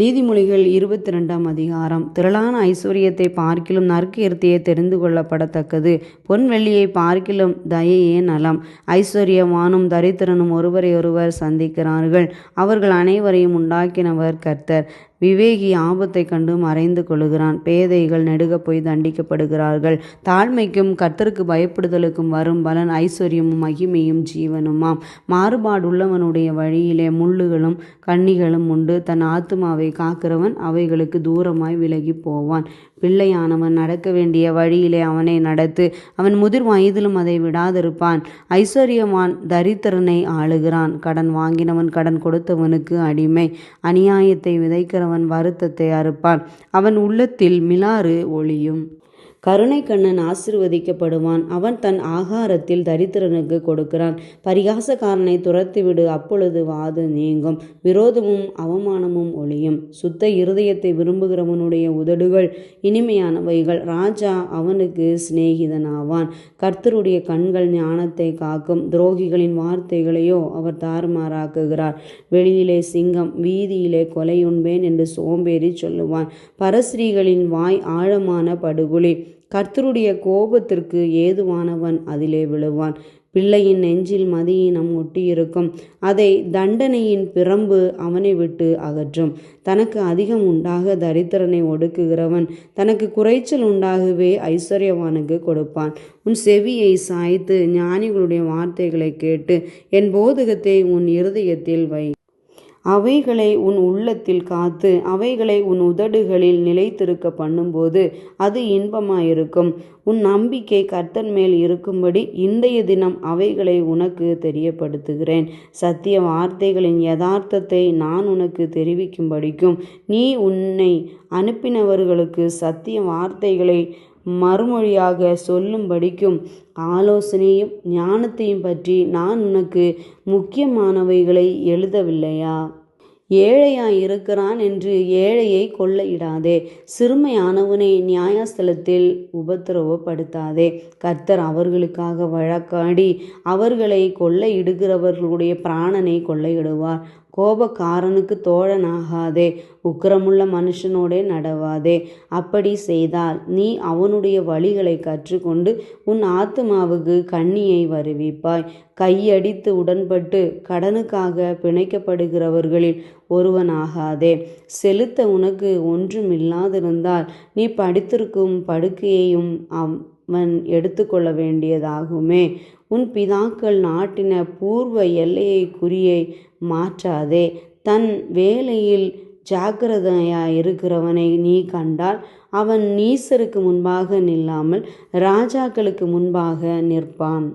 நீதிமொழிகள் இருபத்தி ரெண்டாம் அதிகாரம். திரளான ஐஸ்வர்யத்தை பார்க்கிலும் நற்கீர்த்தியை தெரிந்து கொள்ளப்படத்தக்கது. பொன் வெள்ளியை பார்க்கிலும் தயையே நலம். ஐஸ்வர்யமானும் தரித்திரனும் ஒருவரையொருவர் சந்திக்கிறார்கள். அவர்கள் அனைவரையும் உண்டாக்கினவர் கர்த்தர். விவேகி ஆபத்தை கண்டு மறைந்து கொள்கிறான். பேதைகள் நெடுக போய் தண்டிக்கப்படுகிறார்கள். தாழ்மைக்கும் கர்த்தருக்கு பயப்படுதலுக்கும் வரும் பலன் ஐஸ்வர்யமும் மகிமையும் ஜீவனுமாம். மாறுபாடுள்ளவனுடைய வழியிலே முள்ளுகளும் கன்னிகளும் உண்டு. தன் ஆத்துமாவை காக்கிறவன் அவைகளுக்கு தூரமாய் விலகி போவான். பிள்ளையானவன் நடக்க வேண்டிய வழியிலே அவனை நடத்து அவன் முதிர் வயதிலும் அதை விடாதிருப்பான். ஐஸ்வர்யவான் தரித்திரனை ஆளுகிறான். கடன் வாங்கினவன் கடன் கொடுத்தவனுக்கு அடிமை. அநியாயத்தை அவன் வருத்தத்தை அறுப்பான். அவன் உள்ளத்தில் மிலாறு ஒளியும். கருணை கண்ணன் ஆசிர்வதிக்கப்படுவான். அவன் தன் ஆகாரத்தில் தரித்திரனுக்கு கொடுக்கிறான். பரிகாசக்காரனை துரத்திவிடு அப்பொழுது வாது நீங்கும். விரோதமும் அவமானமும் ஒளியும். சுத்த இருதயத்தை விரும்புகிறவனுடைய உதடுகள் இனிமையானவைகள். ராஜா அவனுக்கு சிநேகிதனாவான். கர்த்தருடைய கண்கள் ஞானத்தை காக்கும். துரோகிகளின் வார்த்தைகளையோ அவர் தாறுமாறாக்குகிறார். வெளியிலே சிங்கம் வீதியிலே கொலையுண்பேன் என்று சோம்பேறி சொல்லுவான். பரஸ்ரீகளின் வாய் ஆழமான படுகொலி கர்த்தருடைய கோபத்திற்கு ஏதுவானவன் அதிலே விழுவான். பிள்ளையின் நெஞ்சில் மதியினம் ஒட்டியிருக்கும். அதை தண்டனையின் பிரம்பு அவனை விட்டு அகற்றும். தனக்கு அதிகம் உண்டாக தரித்திரனை ஒடுக்குகிறவன் தனக்கு குறைச்சல் உண்டாகவே ஐஸ்வர்யவானுக்கு கொடுப்பான். உன் செவியை சாய்த்து ஞானிகளுடைய வார்த்தைகளை கேட்டு என் போதகத்தை உன் இருதயத்தில் வை. அவைகளை உன் உள்ளத்தில் காத்து அவைகளை உன் உதடுகளில் நிலைத்திருக்க பண்ணும்போது அது இன்பமாயிருக்கும். உன் நம்பிக்கை கர்த்தன் மேல் இருக்கும்படி இன்றைய தினம் அவைகளை உனக்கு தெரியப்படுத்துகிறேன். சத்திய வார்த்தைகளின் யதார்த்தத்தை நான் உனக்கு தெரிவிக்கும்படிக்கும் நீ உன்னை அனுப்பினவர்களுக்கு சத்திய வார்த்தைகளை மறுமொழியாக சொல்லும்படிக்கும் ஆலோசனையும் ஞானத்தையும் பற்றி நான் உனக்கு முக்கியமானவைகளை எழுதவில்லையா? ஏழையாய் இருக்கிறான் என்று ஏழையை கொள்ளையிடாதே. சிறுமையானவனை நியாயஸ்தலத்தில் உபத்திரவப்படுத்தாதே. கர்த்தர் அவர்களுக்காக வழக்காடி அவர்களை கொள்ளையிடுகிறவர்களுடைய பிராணனை கொள்ளையிடுவார். கோபக்காரனுக்கு தோழனாகாதே உக்கிரமுள்ள மனுஷனோடே நடவாதே. அப்படி செய்தால் நீ அவனுடைய வழிகளை கற்றுக்கொண்டு உன் ஆத்மாவுக்கு கண்ணியை வருவிப்பாய். கையடித்து உடன்பட்டு கடனுக்காக பிணைக்கப்படுகிறவர்களில் ஒருவனாகாதே. செலுத்த உனக்கு ஒன்றுமில்லாதிருந்தால் நீ படித்திருக்கும் படுக்கையையும் அவன் எடுத்துக்கொள்ள வேண்டியதாகுமே. உன் பிதாக்கள் நாட்டின பூர்வ எல்லையை குறியை மாற்றாதே. தன் வேலையில் ஜாக்கிரதையாயிருக்கிறவனை நீ கண்டால் அவன் நீசருக்கு முன்பாக நில்லாமல் ராஜாக்களுக்கு முன்பாக நிற்பான்.